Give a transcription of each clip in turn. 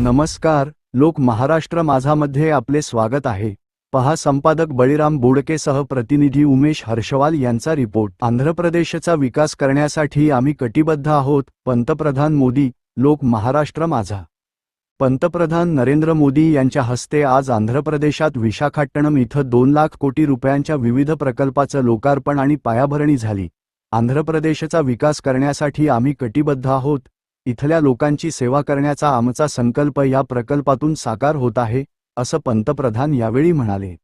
नमस्कार लोक महाराष्ट्र माझामध्ये आपले स्वागत आहे. पहा संपादक बळीराम बोडकेसह प्रतिनिधी उमेश हर्षवाल यांचा रिपोर्ट. आंध्र प्रदेशचा विकास करण्यासाठी आम्ही कटिबद्ध आहोत पंतप्रधान मोदी लोक महाराष्ट्र माझा. पंतप्रधान नरेंद्र मोदी यांच्या हस्ते आज आंध्र प्रदेशात विशाखापट्टणम इथं दोन लाख कोटी रुपयांच्या विविध प्रकल्पाचं लोकार्पण आणि पायाभरणी झाली. आंध्र प्रदेशचा विकास करण्यासाठी आम्ही कटिबद्ध आहोत इथल्या लोकांची सेवा करण्याचा आमचा संकल्प या प्रकल्पातून साकार होत आहे असं पंतप्रधान यावेळी म्हणाले.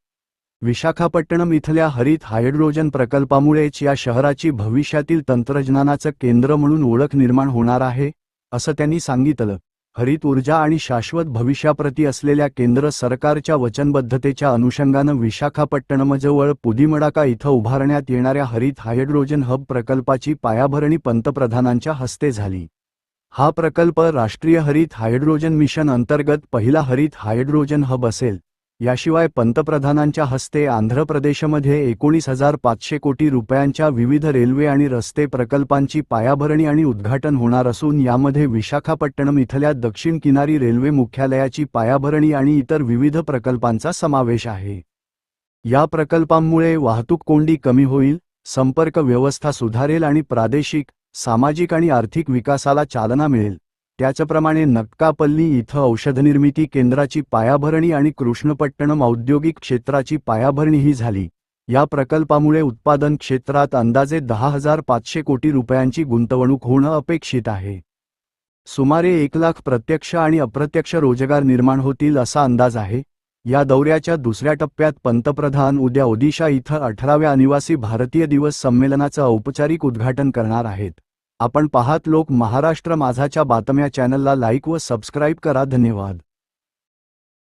विशाखापट्टणम इथल्या हरित हायड्रोजन प्रकल्पामुळेच या शहराची भविष्यातील तंत्रज्ञानाचं केंद्र म्हणून ओळख निर्माण होणार आहे असं त्यांनी सांगितलं. हरित ऊर्जा आणि शाश्वत भविष्याप्रती असलेल्या केंद्र सरकारच्या वचनबद्धतेच्या अनुषंगानं विशाखापट्टणमजवळ पुदिमडाका इथं उभारण्यात येणाऱ्या हरित हायड्रोजन हब प्रकल्पाची पायाभरणी पंतप्रधानांच्या हस्ते झाली. हा प्रकल्प राष्ट्रीय हरित हायड्रोजन मिशन अंतर्गत पहिला हरित हायड्रोजन हब असेल. याशिवाय पंतप्रधानांच्या हस्ते आंध्र प्रदेशमध्ये एकोणीस हजार पाचशे कोटी रुपयांच्या विविध रेल्वे आणि रस्ते प्रकल्पांची पायाभरणी आणि उद्घाटन होणार असून यामध्ये विशाखापट्टणम इथल्या दक्षिण किनारी रेल्वे मुख्यालयाची पायाभरणी आणि इतर विविध प्रकल्पांचा समावेश आहे. या प्रकल्पांमुळे वाहतूक कोंडी कमी होईल संपर्क व्यवस्था सुधारेल आणि प्रादेशिक सामाजिक आणि आर्थिक विकासाला चालना मिळेल. त्याचप्रमाणे नक्कापल्ली इथं औषधनिर्मिती केंद्राची पायाभरणी आणि कृष्णपट्टणम औद्योगिक क्षेत्राची पायाभरणीही झाली. या प्रकल्पामुळे उत्पादन क्षेत्रात अंदाजे दहा हजार पाचशे कोटी रुपयांची गुंतवणूक होणं अपेक्षित आहे. सुमारे एक लाख प्रत्यक्ष आणि अप्रत्यक्ष रोजगार निर्माण होतील असा अंदाज आहे. या दौऱ्याच्या दुसऱ्या टप्प्यात पंतप्रधान उद्या ओदिशा इथं अठराव्या अनिवासी भारतीय दिवस संमेलनाचं औपचारिक उद्घाटन करणार आहेत. आपण पाहात लोक महाराष्ट्र माझाच्या बातम्या चॅनलला लाईक व सबस्क्राईब करा. धन्यवाद.